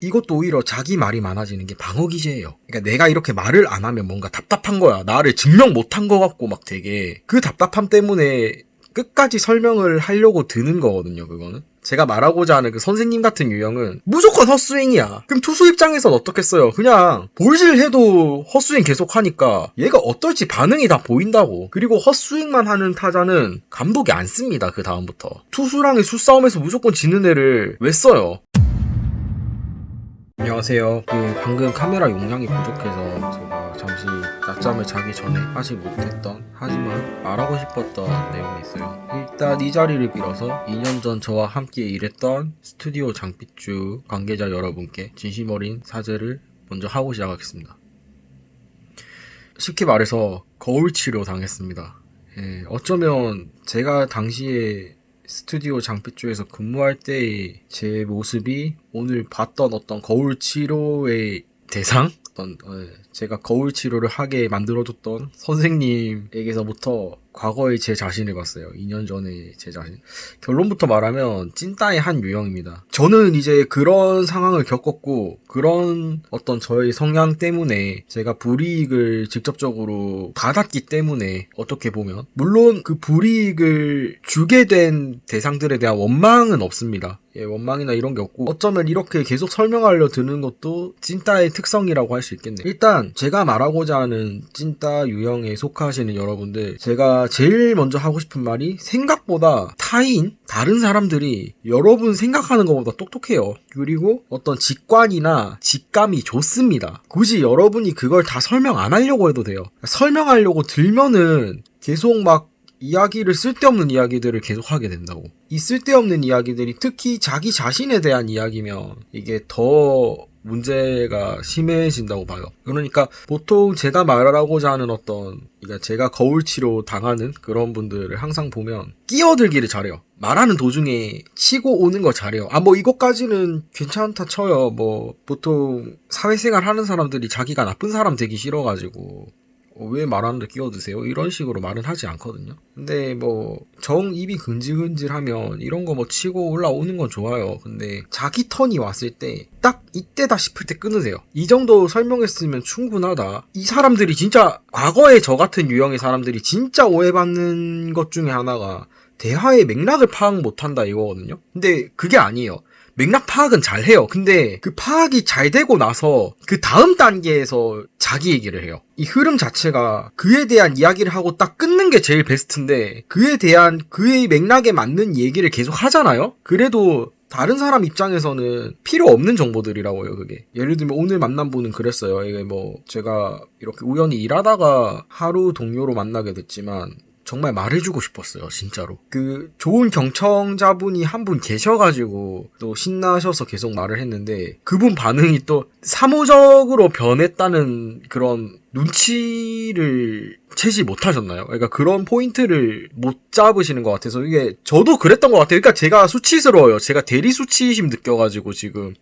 이것도 오히려 자기 말이 많아지는 게 방어 기제예요. 그러니까 내가 이렇게 말을 안 하면 뭔가 답답한 거야. 나를 증명 못한 것 같고 막 되게 그 답답함 때문에 끝까지 설명을 하려고 드는 거거든요, 그거는. 제가 말하고자 하는 그 선생님 같은 유형은 무조건 헛스윙이야. 그럼 투수 입장에선 어떻겠어요? 그냥 볼실해도 헛스윙 계속 하니까 얘가 어떨지 반응이 다 보인다고. 그리고 헛스윙만 하는 타자는 감독이 안 씁니다, 그 다음부터. 투수랑의 수싸움에서 무조건 지는 애를 왜 써요? 안녕하세요. 그 방금 카메라 용량이 부족해서 제가 잠시 낮잠을 자기 전에 하지 못했던 하지만 말하고 싶었던 내용이 있어요. 일단 이 자리를 빌어서 2년 전 저와 함께 일했던 스튜디오 장삐쭈 관계자 여러분께 진심 어린 사죄를 먼저 하고 시작하겠습니다. 쉽게 말해서 거울 치료 당했습니다. 예, 어쩌면 제가 당시에 스튜디오 장삐쪽에서 근무할 때의 제 모습이 오늘 봤던 어떤 거울 치료의 대상? 어떤 어, 제가 거울 치료를 하게 만들어줬던 선생님에게서부터 과거의 제 자신을 봤어요. 2년 전의 제 자신. 결론부터 말하면 찐따의 한 유형입니다. 저는 이제 그런 상황을 겪었고 그런 어떤 저의 성향 때문에 제가 불이익을 직접적으로 받았기 때문에 어떻게 보면 물론 그 불이익을 주게 된 대상들에 대한 원망은 없습니다. 예, 원망이나 이런 게 없고 어쩌면 이렇게 계속 설명하려 드는 것도 찐따의 특성이라고 할 수 있겠네요. 일단 제가 말하고자 하는 찐따 유형에 속하시는 여러분들 제가 제일 먼저 하고 싶은 말이 생각보다 타인 다른 사람들이 여러분 생각하는 것보다 똑똑해요. 그리고 어떤 직관이나 직감이 좋습니다. 굳이 여러분이 그걸 다 설명 안 하려고 해도 돼요. 설명하려고 들면은 계속 막 이야기를 쓸데없는 이야기들을 계속 하게 된다고. 이 쓸데없는 이야기들이 특히 자기 자신에 대한 이야기면 이게 더 문제가 심해진다고 봐요. 그러니까 보통 제가 말하고자 하는 어떤 그러니까 제가 거울 치료 당하는 그런 분들을 항상 보면 끼어들기를 잘해요. 말하는 도중에 치고 오는 거 잘해요. 아, 뭐 이것까지는 괜찮다 쳐요. 뭐 보통 사회생활 하는 사람들이 자기가 나쁜 사람 되기 싫어가지고 어, 왜 말하는데 끼어드세요? 이런 식으로 말은 하지 않거든요. 근데 뭐 정 입이 근질근질하면 이런 거 뭐 치고 올라오는 건 좋아요. 근데 자기 턴이 왔을 때 딱 이때다 싶을 때 끊으세요. 이 정도 설명했으면 충분하다. 이 사람들이 진짜 과거에 저 같은 유형의 사람들이 진짜 오해받는 것 중에 하나가 대화의 맥락을 파악 못한다 이거거든요. 근데 그게 아니에요. 맥락 파악은 잘 해요. 근데 그 파악이 잘 되고 나서 그 다음 단계에서 자기 얘기를 해요. 이 흐름 자체가 그에 대한 이야기를 하고 딱 끊는 게 제일 베스트인데 그에 대한 그의 맥락에 맞는 얘기를 계속 하잖아요? 그래도 다른 사람 입장에서는 필요 없는 정보들이라고 요, 그게. 예를 들면 오늘 만난 분은 그랬어요. 이게 뭐 제가 이렇게 우연히 일하다가 하루 동료로 만나게 됐지만 정말 말해주고 싶었어요, 진짜로. 그 좋은 경청자분이 한 분 계셔가지고 또 신나셔서 계속 말을 했는데 그분 반응이 또 사무적으로 변했다는 그런 눈치를 채지 못하셨나요? 그러니까 그런 포인트를 못 잡으시는 것 같아서 이게 저도 그랬던 것 같아요. 그러니까 제가 수치스러워요. 제가 대리 수치심 느껴가지고 지금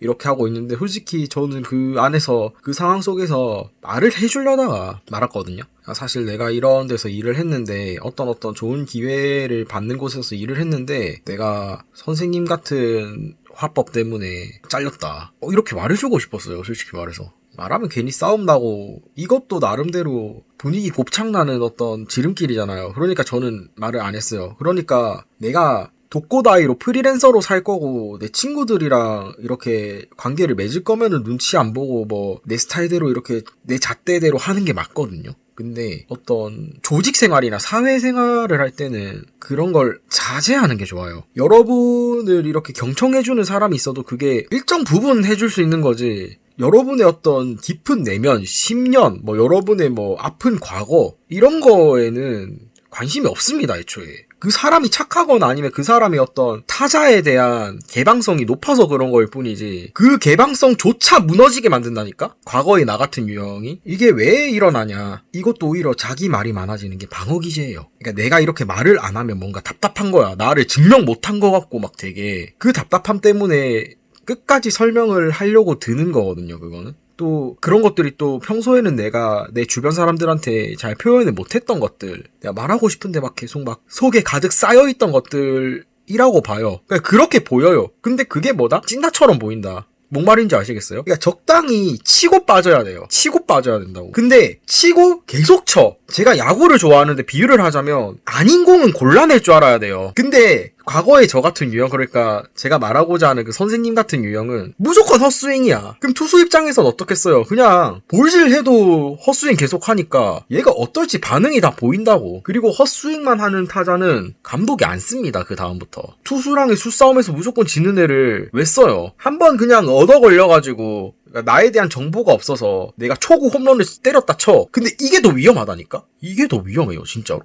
이렇게 하고 있는데 솔직히 저는 그 안에서 그 상황 속에서 말을 해주려다가 말았거든요. 아, 사실 내가 이런 데서 일을 했는데 어떤 어떤 좋은 기회를 받는 곳에서 일을 했는데 내가 선생님 같은 화법 때문에 잘렸다. 어, 이렇게 말해주고 싶었어요. 솔직히 말해서. 말하면 괜히 싸움 나고 이것도 나름대로 분위기 곱창 나는 어떤 지름길이잖아요. 그러니까 저는 말을 안 했어요. 그러니까 내가 독고다이로 프리랜서로 살 거고 내 친구들이랑 이렇게 관계를 맺을 거면은 눈치 안 보고 뭐 내 스타일대로 이렇게 내 잣대대로 하는 게 맞거든요. 근데 어떤 조직 생활이나 사회 생활을 할 때는 그런 걸 자제하는 게 좋아요. 여러분을 이렇게 경청해주는 사람이 있어도 그게 일정 부분 해줄 수 있는 거지. 여러분의 어떤 깊은 내면, 심년, 뭐 여러분의 뭐 아픈 과거 이런 거에는 관심이 없습니다, 애초에. 그 사람이 착하거나 아니면 그 사람이 어떤 타자에 대한 개방성이 높아서 그런 거일 뿐이지 그 개방성조차 무너지게 만든다니까? 과거의 나 같은 유형이? 이게 왜 일어나냐? 이것도 오히려 자기 말이 많아지는 게 방어 기제예요. 그러니까 내가 이렇게 말을 안 하면 뭔가 답답한 거야. 나를 증명 못한 거 같고 막 되게. 그 답답함 때문에 끝까지 설명을 하려고 드는 거거든요 그거는 또 그런 것들이 또 평소에는 내가 내 주변 사람들한테 잘 표현을 못했던 것들 내가 말하고 싶은데 막 계속 막 속에 가득 쌓여있던 것들이라고 봐요 그러니까 그렇게 보여요 근데 그게 뭐다? 찐다처럼 보인다 뭔 말인지 아시겠어요? 그러니까 적당히 치고 빠져야 돼요. 치고 빠져야 된다고. 근데 치고 계속 쳐. 제가 야구를 좋아하는데 비유를 하자면 아닌 공은 골라낼 줄 알아야 돼요. 근데 과거에 저 같은 유형 그러니까 제가 말하고자 하는 그 선생님 같은 유형은 무조건 헛스윙이야. 그럼 투수 입장에선 어떻겠어요? 그냥 볼실해도 헛스윙 계속 하니까 얘가 어떨지 반응이 다 보인다고. 그리고 헛스윙만 하는 타자는 감독이 안 씁니다. 그 다음부터. 투수랑의 수싸움에서 무조건 지는 애를 왜 써요? 한 번 그냥 얻어 걸려가지고 그러니까 나에 대한 정보가 없어서 내가 초구 홈런을 때렸다 쳐. 근데 이게 더 위험하다니까? 이게 더 위험해요, 진짜로.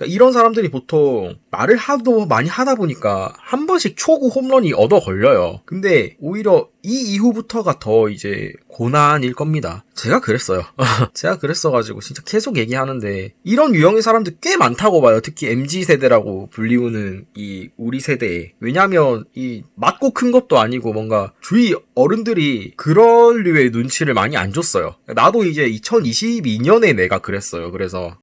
그러니까 이런 사람들이 보통 말을 하도 많이 하다 보니까 한 번씩 초구 홈런이 얻어 걸려요. 근데 오히려 이 이후부터가 더 이제 고난일 겁니다. 제가 그랬어요. 제가 그랬어가지고 진짜 계속 얘기하는데 이런 유형의 사람들 꽤 많다고 봐요. 특히 MZ 세대라고 불리우는 이 우리 세대에. 왜냐면 이 맞고 큰 것도 아니고 뭔가 주위 어른들이 그런 류의 눈치를 많이 안 줬어요. 나도 이제 2022년에 내가 그랬어요. 그래서